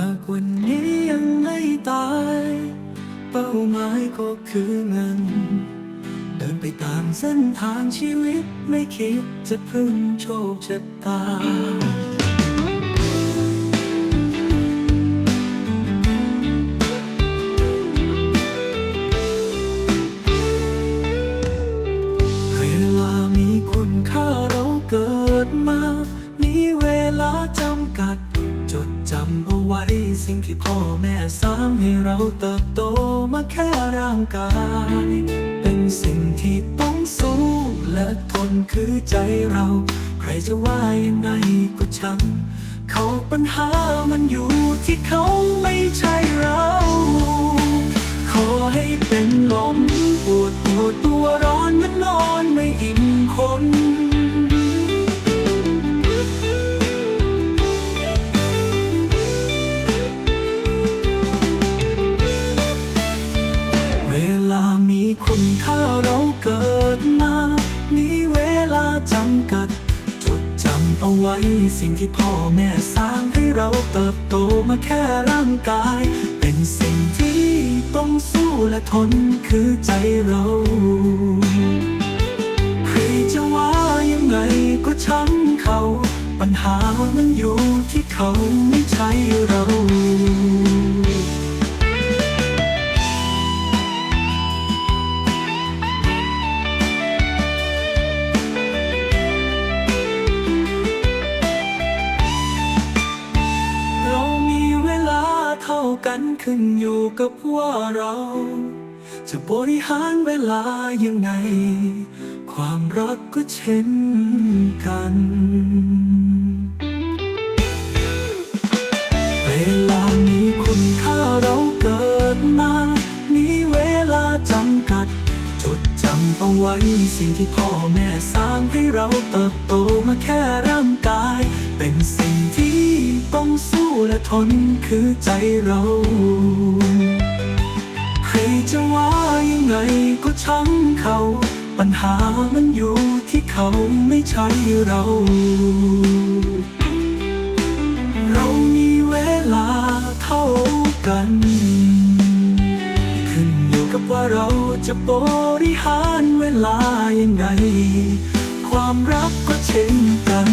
ากวันนี้ยังไม่ตาย เป้าหมายก็คือเงิน เดินไปตามเส้นทางชีวิตไม่คิดจะพึ่งโชคชะตาำเอาไว้สิ่งที่พ่อแม่สร้างให้เราเติบโตมาแค่ร่างกาย เป็นสิ่งที่ต้องสู้และทนคือใจเรา ใครจะว่ายังไงก็ช่างเขาปัญหามันอยู่ที่เขาไม่ใช่เรา เราเกิดมา มีเวลาจำกัด จดจำเอาไว้สิ่งที่พ่อแม่สร้างให้เราเติบโตมาแค่ร่างกาย เป็นสิ่งที่ต้องสู้และทนคือใจเราใครจะว่ายังไงก็ช่างเขา ปัญหามันอยู่ที่เขาไม่ใช่เราเรา กันขึ้นอยู่กับว่าเรา จะบริหารเวลายังไง ความรักก็เช่นกันเวลามีคุณค่าเราเกิดมา มีเวลาจำกัด จดจำเอาไว้สิ่งที่พ่อแม่สร้างให้เราเติบโตมาแค่ร่างกาย นคือใจเรา ใครจะว่ายังไงก็ช่างเขา ปัญหามันอยู่ที่เขาไม่ใช่เรา เรามีเวลาเท่ากัน ขึ้นอยู่กับว่าเราจะบริหารเวลายังไง ความรักก็เช่นกัน